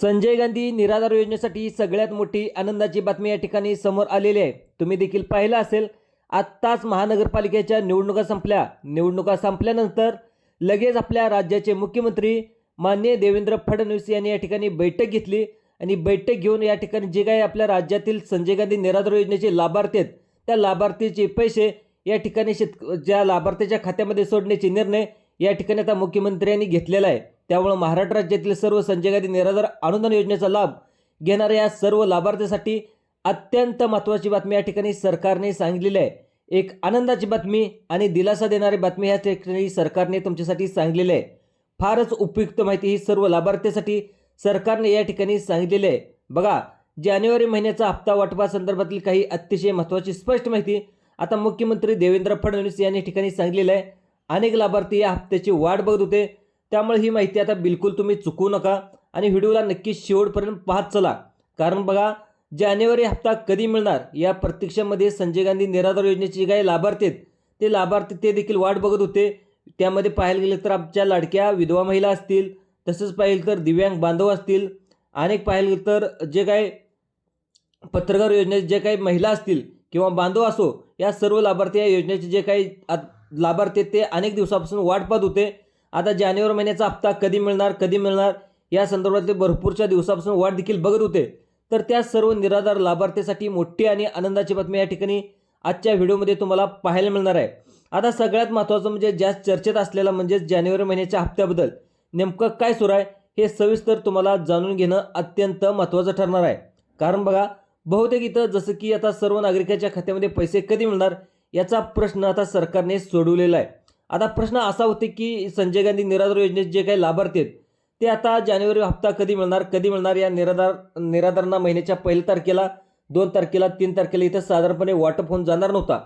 संजय गांधी निराधार योजनेसाठी सगळ्यात मोठी आनंदाची बातमी या ठिकाणी समोर आलेली आहे. तुम्ही देखील पाहिलं असेल आत्ताच महानगरपालिकेच्या निवडणुका संपल्या. निवडणुका संपल्यानंतर लगेच आपल्या राज्याचे मुख्यमंत्री माननीय देवेंद्र फडणवीस यांनी या ठिकाणी बैठक घेतली आणि बैठक घेऊन या ठिकाणी जे काही आपल्या राज्यातील संजय गांधी निराधार योजनेचे लाभार्थी आहेत त्या लाभार्थीचे पैसे या ठिकाणी शेत ज्या लाभार्थ्याच्या खात्यामध्ये सोडण्याचे निर्णय या ठिकाणी आता मुख्यमंत्र्यांनी घेतलेला आहे. त्यामुळं महाराष्ट्र राज्यातील सर्व संजय गांधी निराधार अनुदान योजनेचा लाभ घेणाऱ्या या सर्व लाभार्थ्यासाठी अत्यंत महत्त्वाची बातमी या ठिकाणी सरकारने सांगितलेली आहे. एक आनंदाची बातमी आणि दिलासा देणारी बातमी ह्या ठिकाणी सरकारने तुमच्यासाठी सांगितलेली आहे. फारच उपयुक्त माहिती ही सर्व लाभार्थ्यासाठी सरकारने या ठिकाणी सांगितलेली आहे. बघा जानेवारी महिन्याचा हप्ता वाटपासंदर्भातील काही अतिशय महत्त्वाची स्पष्ट माहिती आता मुख्यमंत्री देवेंद्र फडणवीस यांनी ठिकाणी सांगितलेलं आहे. अनेक लाभार्थी या हप्त्याची वाट बघत होते. त्यामुळे ही माहिती आता बिलकुल तुम्ही चुकवू नका आणि व्हिडिओला नक्की शेवटपर्यंत पाहत चला. कारण बघा जानेवारी हप्ता कधी मिळणार? या प्रतीक्षामध्ये संजय गांधी निराधार योजनेचे काही लाभार्थी आहेत ते लाभार्थी ते देखील वाट बघत होते. त्यामध्ये पाहायला गेलं तर आमच्या लाडक्या विधवा महिला असतील तसंच पाहिलं तर दिव्यांग बांधव असतील अनेक पाहिलं गेलं तर जे काय पत्रकार योजनेचे जे काही महिला असतील किंवा बांधव असो या सर्व लाभार्थी या योजनेचे जे काही आत- लाभार्थी आहेत ते अनेक दिवसापासून वाट पाहत होते. आता जानेवारी महिन्याचा हप्ता कधी मिळणार कधी मिळणार? या संदर्भातले भरपूरच्या दिवसापासून वाट देखील बघत होते. तर त्या सर्व निराधार लाभार्थीसाठी मोठी आणि आनंदाची बातमी या ठिकाणी आजच्या व्हिडिओमध्ये तुम्हाला पाहायला मिळणार आहे. आता सगळ्यात महत्त्वाचं म्हणजे जास्त चर्चेत असलेला म्हणजेच जानेवारी महिन्याच्या हप्त्याबद्दल नेमकं काय सुरू आहे हे सविस्तर तुम्हाला जाणून घेणं अत्यंत महत्त्वाचं ठरणार आहे. कारण बघा बहुतेक इथं जसं की आता सर्व नागरिकाच्या खात्यामध्ये पैसे कधी मिळणार याचा प्रश्न आता सरकारने सोडवलेला आहे. आता प्रश्न असा होते की संजय गांधी निराधार योजनेचे जे काही लाभार्थी आहेत ते आता जानेवारी हप्ता कधी मिळणार कधी मिळणार या निराधार निराधारांना महिन्याच्या पहिल्या तारखेला दोन तारखेला तीन तारखेला इथं साधारणपणे वाटप होऊन जाणार नव्हता.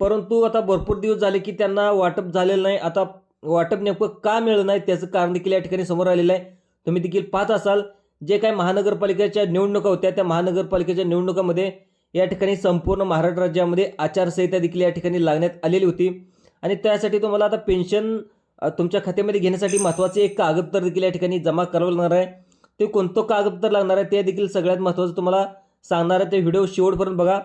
परंतु आता भरपूर दिवस झाले की त्यांना वाटप झालेलं नाही. आता वाटप नेमकं का मिळलं नाही त्याचं कारण देखील या ठिकाणी समोर आलेलं आहे. तुम्ही देखील पाहत असाल जे काही महानगरपालिकेच्या निवडणुका होत्या त्या महानगरपालिकेच्या निवडणुकामध्ये या ठिकाणी संपूर्ण महाराष्ट्र राज्यामध्ये आचारसंहिता देखील या ठिकाणी लागण्यात आलेली होती. आणि त्यासाठी तुम्हाला आता पेन्शन तुमच्या खात्यामध्ये घेण्यासाठी महत्त्वाचे एक कागदपत्र देखील या ठिकाणी जमा करावं लागणार आहे. ते कोणतं कागदपत्र लागणार आहे ते देखील सगळ्यात महत्त्वाचं तुम्हाला सांगणार आहे. ते व्हिडिओ शेवटपर्यंत बघा.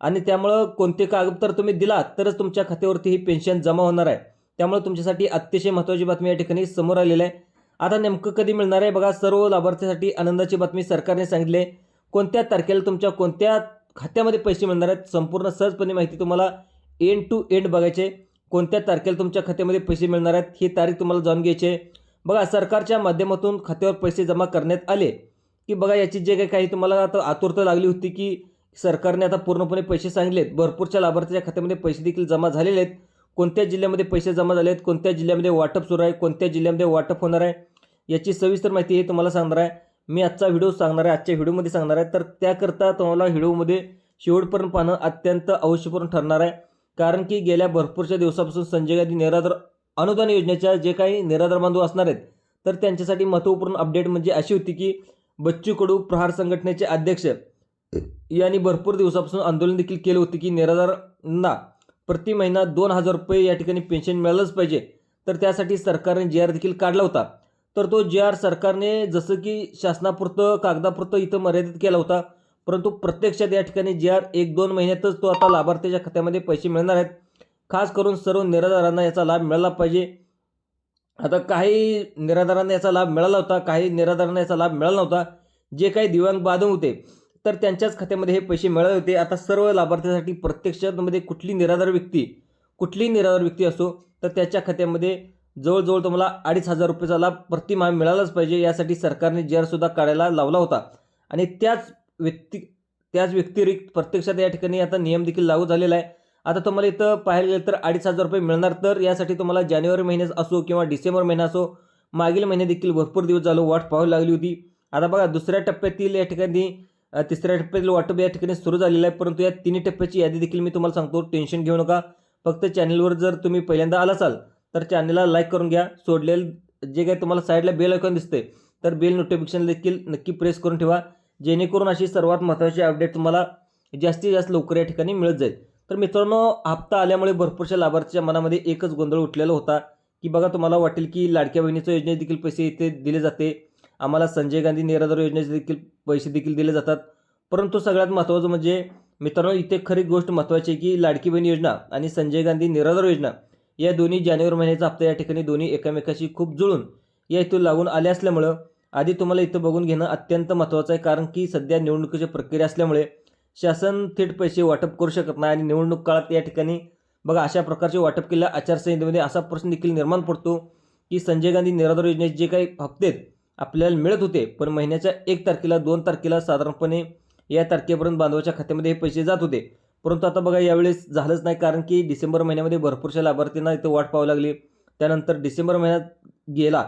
आणि त्यामुळं कोणते कागदपत्र तुम्ही दिला तरच तुमच्या खात्यावरती ही पेन्शन जमा होणार आहे. त्यामुळे तुमच्यासाठी अतिशय महत्त्वाची बातमी या ठिकाणी समोर आलेली आहे. आता नेमकं कधी मिळणार आहे बघा. सर्व लाभार्थ्यासाठी आनंदाची बातमी सरकारने सांगितली आहे. कोणत्या तारखेला तुमच्या कोणत्या खात्यामध्ये पैसे मिळणार आहेत संपूर्ण सहजपणे माहिती तुम्हाला एंड टू एंड बघायचे कोणत्या तारखेला तुमच्या खात्यामध्ये पैसे मिळणार आहेत ही तारीख तुम्हाला जाणून घ्यायची आहे. बघा सरकारच्या माध्यमातून खात्यावर पैसे जमा करण्यात आले. की बघा याची जे काही काही तुम्हाला आता आतुरता लागली होती की सरकारने आता पूर्णपणे पैसे सांगितलेत. भरपूरच्या लाभार्थ्याच्या खात्यामध्ये पैसे देखील जमा झालेले आहेत. कोणत्या जिल्ह्यामध्ये पैसे जमा झाले आहेत कोणत्या जिल्ह्यामध्ये वाटप सुरू आहे कोणत्या जिल्ह्यामध्ये वाटप होणार आहे याची सविस्तर माहिती हे तुम्हाला सांगणार आहे. मी आजचा व्हिडिओ सांगणार आहे आजच्या व्हिडिओमध्ये सांगणार आहे. तर त्याकरता तुम्हाला व्हिडिओमध्ये शेवटपर्यंत पाहणं अत्यंत आवश्यकपूर्ण ठरणार आहे. कारण की गेल्या भरपूरच्या दिवसापासून संजय गांधी निराधार अनुदान योजनेच्या जे काही निराधार बांधव असणार आहेत तर त्यांच्यासाठी महत्त्वपूर्ण अपडेट म्हणजे अशी होती की बच्चू कडू प्रहार संघटनेचे अध्यक्ष यांनी भरपूर दिवसापासून आंदोलन देखील केलं होतं की निराधारांना प्रति महिना दोन हजार रुपये या ठिकाणी पेन्शन मिळालंच पाहिजे. तर त्यासाठी सरकारने जी आर देखील काढला होता. तर तो जी आर सरकारने जसं की शासनापुरतं कागदापुरतं इथं मर्यादित केला होता. परंतु प्रत्यक्षात या ठिकाणी जे आर एक दोन महिन्यातच तो आता लाभार्थ्याच्या खात्यामध्ये पैसे मिळणार आहेत. खास करून सर्व निराधारांना याचा लाभ मिळाला पाहिजे. आता काही निराधारांना याचा लाभ मिळाला होता काही निराधारांना याचा लाभ मिळाला नव्हता. जे काही दिव्यांग बाधव होते तर त्यांच्याच खात्यामध्ये हे पैसे मिळाले होते. आता सर्व लाभार्थ्यासाठी प्रत्यक्षामध्ये कुठली निराधार व्यक्ती कुठलीही निराधार व्यक्ती असो तर त्याच्या खात्यामध्ये जवळजवळ तुम्हाला अडीच हजार रुपयाचा लाभ प्रतिमाह मिळालाच पाहिजे. यासाठी सरकारने जे सुद्धा काढायला लावला होता. आणि त्याच व्यक्ती त्याच व्यतिरिक्त प्रत्यक्षात या ठिकाणी आता नियम देखील लागू झालेला आहे. आता तुम्हाला इथं पाहायला गेलं तर अडीच हजार रुपये मिळणार तर यासाठी तुम्हाला जानेवारी महिन्यात असो किंवा डिसेंबर महिना असो मागील महिने देखील भरपूर दिवस झालो वाट पाहावी लागली होती. आता बघा दुसऱ्या टप्प्यातील या ठिकाणी तिसऱ्या टप्प्यातील वाटप या ठिकाणी सुरू झालेलं आहे. परंतु या तिन्ही टप्प्याची यादी देखील मी तुम्हाला सांगतो टेन्शन घेऊ नका. फक्त चॅनलवर जर तुम्ही पहिल्यांदा आला असाल तर चॅनलला लाईक करून घ्या. सोडलेलं जे काही तुम्हाला साईडला बेल ऐकून दिसते तर बेल नोटिफिकेशन देखील नक्की प्रेस करून ठेवा. जेणेकरून अशी सर्वात महत्त्वाची अपडेट तुम्हाला जास्तीत जास्त लवकर या ठिकाणी मिळत जाईल. तर मित्रांनो हप्ता आल्यामुळे भरपूरशा लाभार्थीच्या मनामध्ये एकच गोंधळ उठलेला होता की बघा तुम्हाला वाटेल की लाडक्या बहिणीच्या योजनेत देखील पैसे इथे दिले जाते. आम्हाला संजय गांधी निराधार योजनेचे देखील पैसे देखील दिले जातात. परंतु सगळ्यात महत्त्वाचं म्हणजे मित्रांनो इथे खरी गोष्ट महत्त्वाची आहे की लाडकी बहीण योजना आणि संजय गांधी निराधार योजना या दोन्ही जानेवारी महिन्याचा हप्ता या ठिकाणी दोन्ही एकमेकाशी खूप जुळून या इथून लागून आले असल्यामुळं आधी तुम्हाला इथं बघून घेणं अत्यंत महत्त्वाचं आहे कारण की सध्या निवडणुकीची प्रक्रिया असल्यामुळे शासन थेट पैसे वाटप करू शकत नाही आणि निवडणूक काळात या ठिकाणी बघा अशा प्रकारचे वाटप केलेल्या आचारसंहितेमध्ये असा प्रश्न देखील निर्माण पडतो की संजय गांधी निराधार योजनेचे जे काही हप्ते आहेत, आपल्याला मिळत होते पण महिन्याच्या एक तारखेला दोन तारखेला साधारणपणे या तारखेपर्यंत बांधवाच्या खात्यामध्ये हे पैसे जात होते. परंतु आता बघा यावेळेस झालंच नाही कारण की डिसेंबर महिन्यामध्ये भरपूरशा लाभार्थींना इथं वाट पाहावी लागली. त्यानंतर डिसेंबर महिन्यात गेला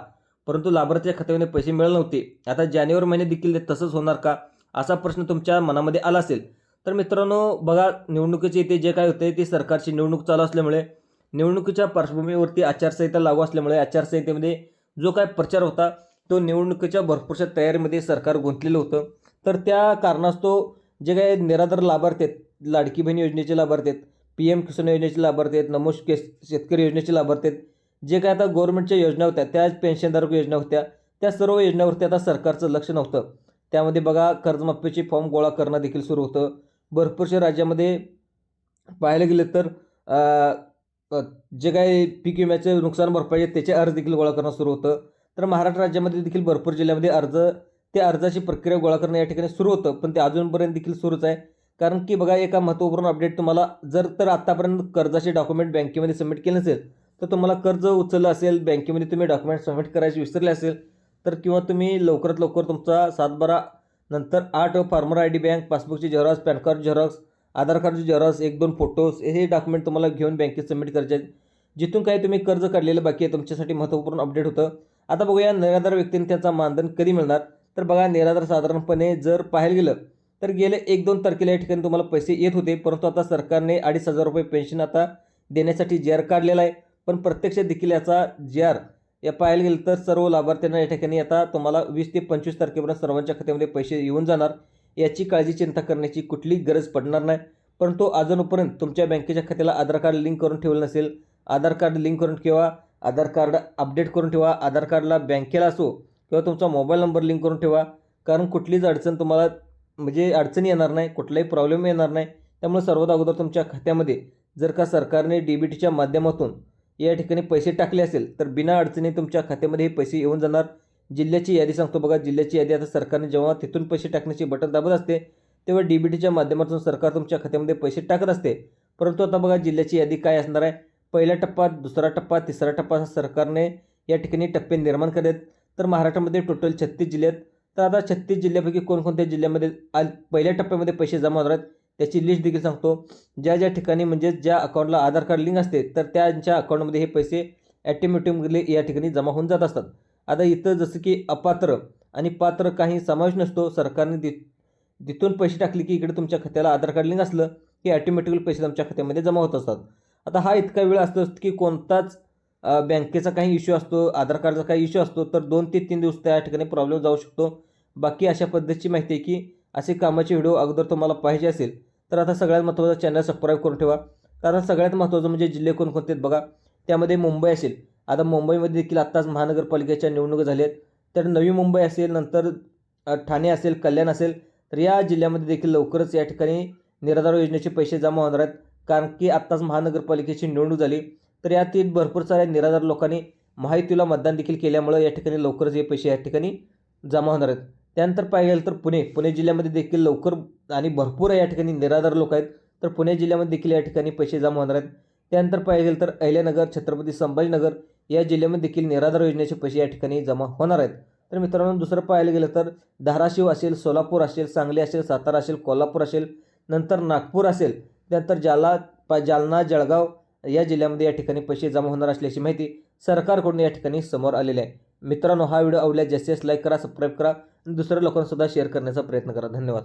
परंतु लाभार्थीच्या खात्यामध्ये पैसे मिळाले नव्हते. आता जानेवारी महिन्यात देखील तसंच होणार का? असा प्रश्न तुमच्या मनामध्ये आला असेल. तर मित्रांनो बघा निवडणुकीचे इथे जे काय होते ते सरकारची निवडणूक चालू असल्यामुळे निवडणुकीच्या पार्श्वभूमीवरती आचारसंहिता लागू असल्यामुळे आचारसंहितेमध्ये जो काय प्रचार होता तो निवडणुकीच्या भरपूरशा तयारीमध्ये सरकार गुंतलेलं होतं. तर त्या कारणास्तव जे काय निराधार लाभार्थी आहेत लाडकी बहीण योजनेचे लाभार्थी आहेत पी एम किसान योजनेचे लाभार्थी आहेत नमोश के शेतकरी योजनेचे लाभार्थी आहेत जे काय आता गव्हर्नमेंटच्या योजना होत्या त्या पेन्शनधारक योजना होत्या त्या सर्व योजनावरती आता सरकारचं लक्ष नव्हतं. त्यामध्ये बघा कर्जमाफीचे फॉर्म गोळा करणं देखील सुरू होतं. भरपूरशा राज्यामध्ये पाहायला गेलं तर जे काही पीक विम्याचे नुकसान भरपाई त्याचे अर्ज देखील गोळा करणं सुरू होतं. तर महाराष्ट्र राज्यामध्ये देखील भरपूर जिल्ह्यामध्ये अर्ज ते अर्जाची प्रक्रिया गोळा करणं या ठिकाणी सुरू होतं पण ते अजूनपर्यंत देखील सुरूच आहे. कारण की बघा एका महत्त्वपूर्ण अपडेट तुम्हाला जर तर आत्तापर्यंत कर्जाचे डॉक्युमेंट बँकेमध्ये सबमिट केले नसेल तर तुम्हाला कर्ज उचललं असेल बँकेमध्ये तुम्ही डॉक्युमेंट सबमिट करायचे विसरले असेल तर किंवा तुम्ही लवकरात लवकर तुमचा सातबारा नंतर आठ फार्मर आय डी बँक पासबुकची Xerox PAN card Xerox Aadhaar कार्डची झेरॉक्स एक दोन फोटोज हे डॉक्युमेंट तुम्हाला घेऊन बँकेत सबमिट करायचे आहेत. जिथून काही तुम्ही कर्ज काढलेलं बाकी आहे तुमच्यासाठी महत्त्वपूर्ण अपडेट होतं. आता बघूया निराधार व्यक्तींनी त्याचा मानधन कधी मिळणार? तर बघा निराधार साधारणपणे जर पाहायला गेलं तर गेले एक दोन तारखेला या ठिकाणी तुम्हाला पैसे येत होते परंतु आता सरकारने अडीच हजार रुपये पेन्शन आता देण्यासाठी जे आर काढलेला आहे. पण प्रत्यक्ष देखील याचा जी आर या पाहायला गेलं तर सर्व लाभार्थ्यांना या ठिकाणी आता तुम्हाला वीस ते पंचवीस तारखेपर्यंत सर्वांच्या खात्यामध्ये पैसे येऊन जाणार. याची काळजी चिंता करण्याची कुठलीही गरज पडणार नाही. परंतु अजूनपर्यंत तुमच्या बँकेच्या खात्याला आधार कार्ड लिंक करून ठेवलं नसेल आधार कार्ड लिंक करून ठेवा आधार कार्ड अपडेट करून ठेवा आधार कार्डला बँकेला असो किंवा तुमचा मोबाईल नंबर लिंक करून ठेवा. कारण कुठलीच अडचण तुम्हाला म्हणजे अडचणी येणार नाही कुठलाही प्रॉब्लेम येणार नाही. त्यामुळे सर्वात अगोदर तुमच्या खात्यामध्ये जर का सरकारने डी बी टीच्या माध्यमातून या ठिकाणी पैसे टाकले असेल तर बिना अडचणी तुमच्या खात्यामध्ये हे पैसे येऊन जाणार. जिल्ह्याची यादी सांगतो बघा जिल्ह्याची यादी आता सरकारने जेव्हा तिथून पैसे टाकण्याची बटन दाबत असते तेव्हा डी बी टीच्या माध्यमातून सरकार तुमच्या खात्यामध्ये पैसे टाकत असते. परंतु आता बघा जिल्ह्याची यादी काय असणार आहे? पहिला टप्पा दुसरा टप्पा तिसरा टप्पा सरकारने या ठिकाणी टप्पे निर्माण केले तर महाराष्ट्रामध्ये टोटल छत्तीस जिल्हे आहेत. तर आता छत्तीस जिल्ह्यापैकी कोणकोणत्या जिल्ह्यामध्ये आज पहिल्या टप्प्यामध्ये पैसे जमा होणार आहेत? त्याची लिस्ट देखील सांगतो. ज्या ज्या ठिकाणी म्हणजे ज्या अकाउंटला आधार कार्ड लिंक असते तर त्यांच्या अकाउंटमध्ये हे पैसे ॲटोमॅटिकली या ठिकाणी जमा होऊन जात असतात. आता इथं जसं की अपात्र आणि पात्र काही समावेश नसतो सरकारने दि तिथून पैसे टाकले की इकडे तुमच्या खात्याला आधार कार्ड लिंक असलं की ॲटोमॅटिकली पैसे तुमच्या खात्यामध्ये जमा होत असतात. आता हा इतका वेळ असतो की कोणताच बँकेचा काही इश्यू असतो आधार कार्डचा काही इश्यू असतो तर दोन ते तीन दिवस त्या ठिकाणी प्रॉब्लेम जाऊ शकतो. बाकी अशा पद्धतीची माहिती आहे की असे कामाचे व्हिडिओ अगोदर तुम्हाला पाहिजे असेल तर आता सगळ्यात महत्त्वाचं चॅनल सबस्क्राईब करून ठेवा. तर आता सगळ्यात महत्त्वाचं म्हणजे जिल्हे कोणकोणते आहेत बघा त्यामध्ये मुंबई असेल. आता मुंबईमध्ये देखील आत्ताच महानगरपालिकेच्या निवडणुका झाल्या आहेत तर नवी मुंबई असेल नंतर ठाणे असेल कल्याण असेल तर या जिल्ह्यामध्ये देखील लवकरच या ठिकाणी निराधार योजनेचे पैसे जमा होणार आहेत. कारण की आत्ताच महानगरपालिकेची निवडणूक झाली तर यातील भरपूर साऱ्या निराधार लोकांनी महायुतीला मतदान देखील केल्यामुळं या ठिकाणी लवकरच हे पैसे या ठिकाणी जमा होणार आहेत. त्यानंतर पाहिजे तर पुणे. पुणे जिल्ह्यामध्ये देखील लवकर आणि भरपूर या ठिकाणी निराधार लोक आहेत. तर पुणे जिल्ह्यामध्ये देखील या ठिकाणी पैसे जमा होणार आहेत. त्यानंतर पाहिजे तर अहिल्यानगर छत्रपती संभाजीनगर या जिल्ह्यामध्ये देखील निराधार योजनेचे पैसे या ठिकाणी जमा होणार आहेत. तर मित्रांनो दुसरं पाहायला गेलं तर धाराशिव असेल सोलापूर असेल सांगली असेल सातारा असेल कोल्हापूर असेल नंतर नागपूर असेल त्यानंतर जाला पा जालना जळगाव या जिल्ह्यामध्ये या ठिकाणी पैसे जमा होणार असल्याची माहिती सरकारकडून या ठिकाणी समोर आलेली आहे. मित्रांनो हा व्हिडिओ आवडल्यास जास्तीत जास्त लाईक करा सबस्क्राईब करा. दुसऱ्या लोकांसुद्धा शेअर करण्याचा प्रयत्न करा. धन्यवाद.